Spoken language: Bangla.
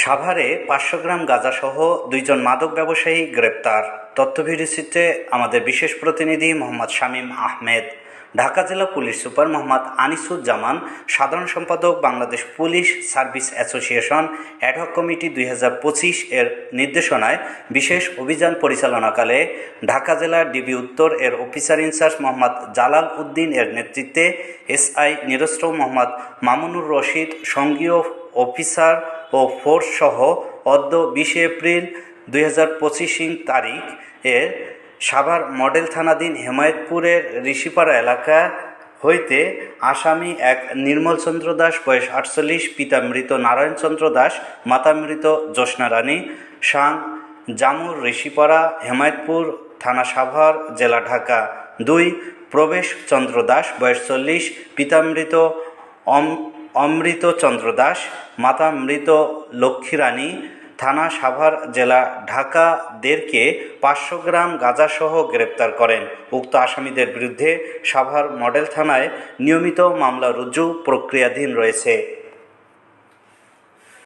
সাভারে পাঁচশো গ্রাম গাঁজাসহ দুইজন মাদক ব্যবসায়ী গ্রেপ্তার। তথ্য ভিডিওচিত্রে আমাদের বিশেষ প্রতিনিধি মোহাম্মদ শামীম আহমেদ। ঢাকা জেলা পুলিশ সুপার মোহাম্মদ আনিসুজ্জামান, সাধারণ সম্পাদক Bangladesh police service association ad hoc committee দুই হাজার পঁচিশ এর নির্দেশনায় বিশেষ অভিযান পরিচালনাকালে ঢাকা জেলার ডিবি উত্তর এর officer in charge Mohammad Jalal Uddin এর নেতৃত্বে এসআই নিরস্ত্র মোহাম্মদ মামুনুর রশিদ, সঙ্গীয় অফিসার ও ফোর্স সহ অদ্য বিশে এপ্রিল দুই হাজার তারিখ এ সাভার মডেল থানাধীন হেমায়তপুরের ঋষিপাড়া এলাকা হইতে আসামি এক নির্মলচন্দ্র দাস বয়স আটচল্লিশ, পিতা মৃত নারায়ণচন্দ্র দাস, মাতা মৃত জ্যোৎস্না রানী, সাং জামুর ঋষিপাড়া, হেমায়তপুর থানা সাভার, জেলা ঢাকা। দুই প্রবেশ চন্দ্র দাস বয়স চল্লিশ, পিতা মৃত অম অমৃত চন্দ্র দাস মাতা মৃত লক্ষ্মীরানী, থানা সাভার জেলা ঢাকা দেরকে পাঁচশো গ্রাম গাঁজাসহ গ্রেপ্তার করেন। উক্ত আসামিদের বিরুদ্ধে সাভার মডেল থানায় নিয়মিত মামলা রুজু প্রক্রিয়াধীন রয়েছে।